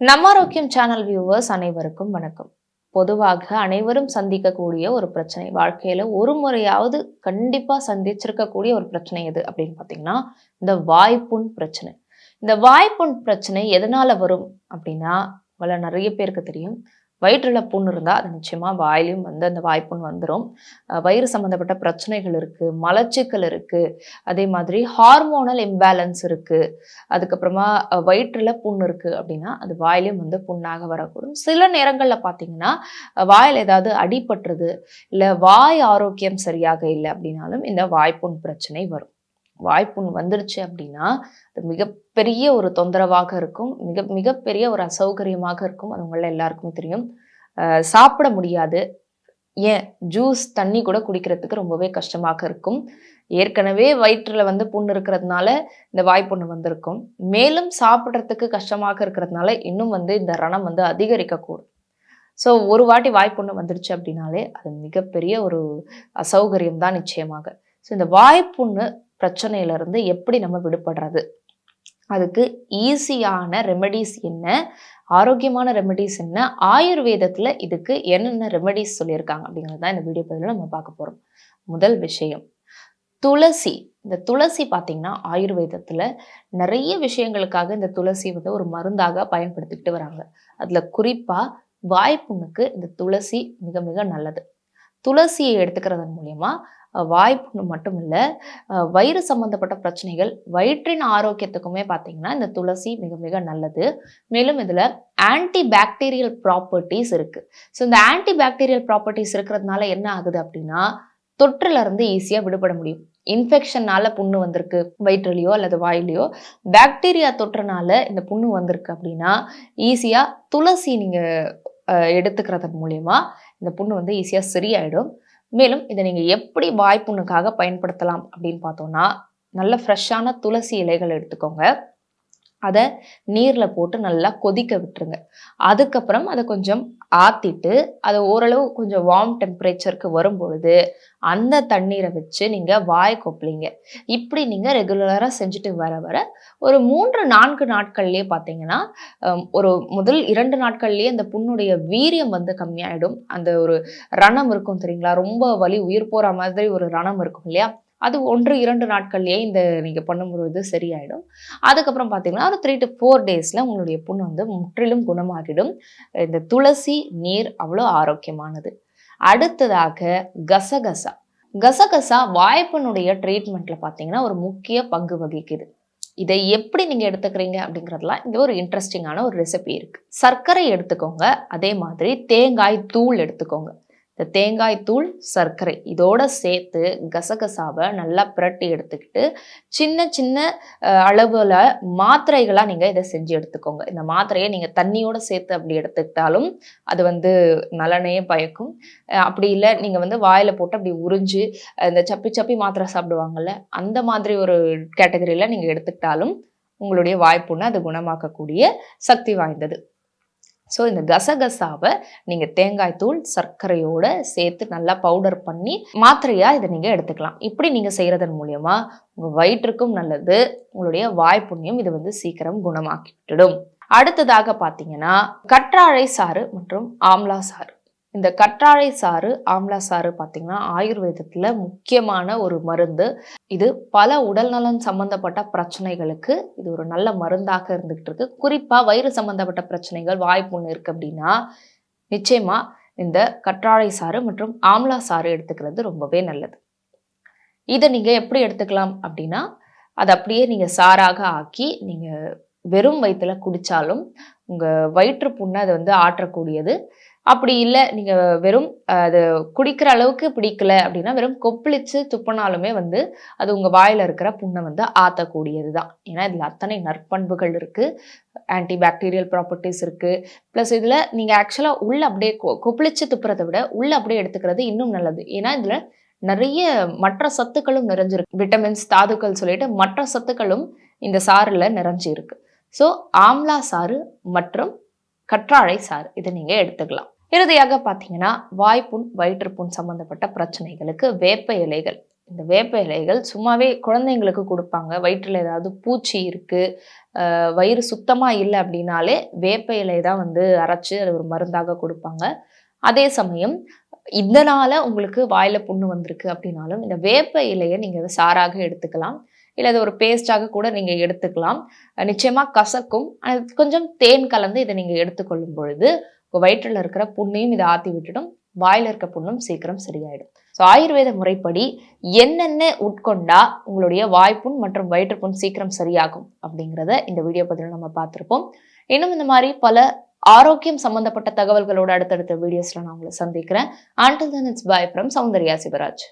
நம்ம ஆரோக்கியம் channel viewers அனைவருக்கும் வணக்கம். பொதுவாக அனைவரும் சந்திக்கக்கூடிய ஒரு பிரச்சனை வாழ்க்கையில ஒரு முறையாவது கண்டிப்பா சந்திச்சிருக்கக்கூடிய ஒரு பிரச்சனை எது அப்படின்னு பார்த்தீங்கன்னா இந்த வாய்ப்புண் பிரச்சனை. இந்த வாய்ப்புண் பிரச்சனை எதனால வரும் அப்படின்னா வள நிறைய பேருக்கு தெரியும். வயிற்றுல புண் இருந்தால் அது நிச்சயமாக வாயிலையும் வந்து அந்த வாய்ப்புண் வந்துடும் வயிறு சம்மந்தப்பட்ட பிரச்சனைகள் இருக்குது மலச்சிக்கல் இருக்குது அதே மாதிரி ஹார்மோனல் இம்பேலன்ஸ் இருக்குது அதுக்கப்புறமா வயிற்றில் வயிற்றுல புண் இருக்குது அப்படின்னா அது வாயிலையும் வந்து புண்ணாக வரக்கூடும். சில நேரங்களில் பார்த்தீங்கன்னா வாயில் ஏதாவது அடிபட்டுறது இல்லை வாய் ஆரோக்கியம் சரியாக இல்லை அப்படின்னாலும் இந்த வாய்ப்புண் பிரச்சனை வரும். வாய்ப்புண் வந்துருச்சு அப்படின்னா அது மிகப்பெரிய ஒரு தொந்தரவாக இருக்கும். மிக மிகப்பெரிய ஒரு அசௌகரியமாக இருக்கும். அது உங்கள எல்லாருக்குமே தெரியும். சாப்பிட முடியாது. ஏன்? ஜூஸ் தண்ணி கூட குடிக்கிறதுக்கு ரொம்பவே கஷ்டமாக இருக்கும். ஏற்கனவே வயிற்றில் வந்து புண் இருக்கிறதுனால இந்த வாய்ப்புண்ணு வந்திருக்கும். மேலும் சாப்பிட்றதுக்கு கஷ்டமாக இருக்கிறதுனால இன்னும் வந்து இந்த ரணம் வந்து அதிகரிக்கக்கூடும். ஸோ ஒரு வாட்டி வாய்ப்புண்ணு வந்துடுச்சு அப்படின்னாலே அது மிகப்பெரிய ஒரு அசௌகரியம் தான் நிச்சயமாக. ஸோ இந்த வாய்ப்புண்ணு பிரச்சனையிலிருந்து எப்படி நம்ம விடுபடுறது? அதுக்கு ஈஸியான ரெமெடிஸ் என்ன? ஆரோக்கியமான ரெமெடிஸ் என்ன? ஆயுர்வேதத்தில் இதுக்கு என்னென்ன ரெமெடிஸ் சொல்லியிருக்காங்க அப்படிங்கிறது தான் இந்த வீடியோ பதிவில் நம்ம பார்க்க போகிறோம் முதல் விஷயம் துளசி. இந்த துளசி பார்த்தீங்கன்னா ஆயுர்வேதத்தில் நிறைய விஷயங்களுக்காக இந்த துளசி வந்து ஒரு மருந்தாக பயன்படுத்திக்கிட்டு வராங்க. அதில் குறிப்பாக வாய்ப்புண்ணுக்கு இந்த துளசி மிக மிக நல்லது. துளசியை எடுத்துக்கிறதன் மூலியமா வாய்ப்புன்னு மட்டும் இல்லை வயிறு சம்பந்தப்பட்ட பிரச்சனைகள் வயிற்றின் ஆரோக்கியத்துக்குமே பார்த்தீங்கன்னா இந்த துளசி மிக மிக நல்லது. மேலும் இதில் ஆன்டி பாக்டீரியல் ப்ராப்பர்ட்டிஸ் இருக்குது ஸோ இந்த ஆன்டி பாக்டீரியல் ப்ராப்பர்ட்டிஸ் இருக்கிறதுனால என்ன ஆகுது அப்படின்னா தொற்றுலேருந்து ஈஸியாக விடுபட முடியும். இன்ஃபெக்ஷனால புண்ணு வந்திருக்கு வயிற்றுலையோ அல்லது வாயிலையோ. பாக்டீரியா தொற்றுனால இந்த புண்ணு வந்திருக்கு அப்படின்னா ஈஸியாக துளசி நீங்கள் எடுத்துக்கிறதன் மூலயமா இந்த புண்ணு வந்து ஈஸியாக சரியாயிடும். மேலும் இதை நீங்கள் எப்படி வாய்ப்புண்ணுக்காக பயன்படுத்தலாம் அப்படின்னு பார்த்தோம்னா நல்ல ஃப்ரெஷ்ஷான துளசி இலைகள் எடுத்துக்கோங்க. அதை நீரில் போட்டு நல்லா கொதிக்க விட்டுருங்க. அதுக்கப்புறம் அதை கொஞ்சம் ஆற்றிட்டு அதை ஓரளவு கொஞ்சம் வார்ம் டெம்பரேச்சருக்கு வரும் பொழுது அந்த தண்ணீரை வச்சு நீங்கள் வாய் கொப்பளிங்க. இப்படி நீங்கள் ரெகுலராக செஞ்சுட்டு வர வர ஒரு மூன்று நான்கு நாட்கள்லேயே பார்த்தீங்கன்னா ஒரு முதல் இரண்டு நாட்கள்லேயே அந்த புண்ணுடைய வீரியம் வந்து கம்மியாயிடும். அந்த ஒரு ரணம் இருக்கும் தெரியுங்களா? ரொம்ப வலி உயிர் போகிற மாதிரி ஒரு ரணம் இருக்கும் இல்லையா? அது ஒன்று இரண்டு நாட்கள்லேயே இந்த நீங்கள் பண்ணும்பொழுது சரியாயிடும். அதுக்கப்புறம் பார்த்தீங்கன்னா ஒரு த்ரீ டு ஃபோர் டேஸில் உங்களுடைய புண் வந்து முற்றிலும் குணமாகிடும். இந்த துளசி நீர் அவ்வளோ ஆரோக்கியமானது. அடுத்ததாக கசகசா. கசகசா வாய்ப்பினுடைய ட்ரீட்மெண்ட்டில் பார்த்தீங்கன்னா ஒரு முக்கிய பங்கு வகிக்குது. இதை எப்படி நீங்கள் எடுத்துக்கிறீங்க அப்படிங்கிறதுலாம் இங்கே ஒரு இன்ட்ரெஸ்டிங்கான ஒரு ரெசிபி இருக்குது சர்க்கரை எடுத்துக்கோங்க. அதே மாதிரி தேங்காய் தூள் எடுத்துக்கோங்க. இந்த தேங்காய் தூள் சர்க்கரை இதோட சேர்த்து கசகசாவை நல்லா பிரட்டி எடுத்துக்கிட்டு சின்ன சின்ன அளவில் மாத்திரைகளாக நீங்கள் இதை செஞ்சு எடுத்துக்கோங்க. இந்த மாத்திரையை நீங்கள் தண்ணியோடு சேர்த்து அப்படி எடுத்துக்கிட்டாலும் அது வந்து நலனையே பயக்கும். அப்படி இல்லை நீங்கள் வந்து வாயில் போட்டு அப்படி உறிஞ்சு இந்த சப்பி சப்பி மாத்திரை சாப்பிடுவாங்கள்ல அந்த மாதிரி ஒரு கேட்டகரியில் நீங்கள் எடுத்துக்கிட்டாலும் உங்களுடைய வாய்ப்புன்னு அது குணமாக்கக்கூடிய சக்தி வாய்ந்தது. ஸோ இந்த கசகசாவை நீங்கள் தேங்காய் தூள் சர்க்கரையோட சேர்த்து நல்லா பவுடர் பண்ணி மாத்திரையாக இதை நீங்கள் எடுத்துக்கலாம். இப்படி நீங்கள் செய்கிறதன் மூலயமா உங்கள் வயிற்றுக்கும் நல்லது உங்களுடைய வாய்ப்புண்ணியம் இது வந்து சீக்கிரம் குணமாக்கி விட்டுடும் அடுத்ததாக பார்த்தீங்கன்னா கற்றாழை சாறு மற்றும் ஆம்லா சாறு. இந்த கற்றாழை சாறு ஆம்லா சாறு பார்த்தீங்கன்னா ஆயுர்வேதத்தில் முக்கியமான ஒரு மருந்து. இது பல உடல்நலம் சம்பந்தப்பட்ட பிரச்சனைகளுக்கு இது ஒரு நல்ல மருந்தாக இருந்துகிட்டு இருக்கு. குறிப்பாக வயிறு சம்பந்தப்பட்ட பிரச்சனைகள் வாய்ப்புண்ணு இருக்குது அப்படின்னா நிச்சயமாக இந்த கற்றாழை சாறு மற்றும் ஆம்லா சாறு எடுத்துக்கிறது ரொம்பவே நல்லது. இதை நீங்கள் எப்படி எடுத்துக்கலாம் அப்படின்னா அதை அப்படியே நீங்கள் சாறாக ஆக்கி நீங்கள் வெறும் வயிற்றுல குடித்தாலும் உங்கள் வயிற்று புண்ணை அதை வந்து ஆற்றக்கூடியது. அப்படி இல்லை. நீங்கள் வெறும் அது குடிக்கிற அளவுக்கு பிடிக்கல அப்படின்னா வெறும் கொப்பளிச்சு துப்பினாலுமே வந்து அது உங்கள் வாயில் இருக்கிற புண்ணை வந்து ஆத்தக்கூடியது தான் ஏன்னா இதில் அத்தனை நற்பண்புகள் இருக்குது ஆன்டி பாக்டீரியல் ப்ராப்பர்ட்டிஸ் இருக்குது ப்ளஸ் இதில் நீங்கள் ஆக்சுவலாக உள்ள அப்படியே கொ- கொப்பளிச்சு துப்புறதை விட உள்ள அப்படியே எடுத்துக்கிறது இன்னும் நல்லது. ஏன்னா இதில் நிறைய மற்ற சத்துக்களும் நிறைஞ்சிருக்கு. விட்டமின்ஸ் தாதுக்கள் சொல்லிட்டு மற்ற சத்துக்களும் இந்த சாறில் நிறைஞ்சிருக்கு. ஸோ ஆம்லா சாறு மற்றும் கற்றாழை சாறு இதை நீங்கள் எடுத்துக்கலாம். இறுதியாக பார்த்தீங்கன்னா வாய்ப்புண் வயிற்றுப்புண் சம்பந்தப்பட்ட பிரச்சனைகளுக்கு வேப்ப இலைகள். இந்த வேப்ப இலைகள் சும்மாவே குழந்தைங்களுக்கு கொடுப்பாங்க. வயிற்றில் ஏதாவது பூச்சி இருக்குது வயிறு சுத்தமாக இல்லை அப்படின்னாலே வேப்ப இலை தான் வந்து அரைச்சு அது ஒரு மருந்தாக கொடுப்பாங்க. அதே சமயம் இதனால் உங்களுக்கு வாயில் புண்ணு வந்திருக்கு அப்படின்னாலும் இந்த வேப்ப இலையை நீங்கள் சாராக எடுத்துக்கலாம். இல்லை அது ஒரு பேஸ்டாக கூட நீங்கள் எடுத்துக்கலாம். நிச்சயமாக கசக்கும். கொஞ்சம் தேன் கலந்து இதை நீங்கள் எடுத்துக்கொள்ளும் பொழுது உங்கள் வயிற்றில் இருக்கிற புண்ணையும் இதை ஆத்தி விட்டுடும் வாயில இருக்க புண்ணும் சீக்கிரம் சரியாயிடும். ஸோ ஆயுர்வேத முறைப்படி என்னென்ன உட்கொண்டா உங்களுடைய வாய்ப்புண் மற்றும் வயிற்றுப்புண் சீக்கிரம் சரியாகும் அப்படிங்கிறத இந்த வீடியோ பதிவில் நம்ம பார்த்துருப்போம். இன்னும் இந்த மாதிரி பல ஆரோக்கியம் சம்பந்தப்பட்ட தகவல்களோட அடுத்தடுத்த வீடியோஸ்ல நான் உங்களை சந்திக்கிறேன். ஆண்டில் தன் it's bye from Soundarya Sivaraj.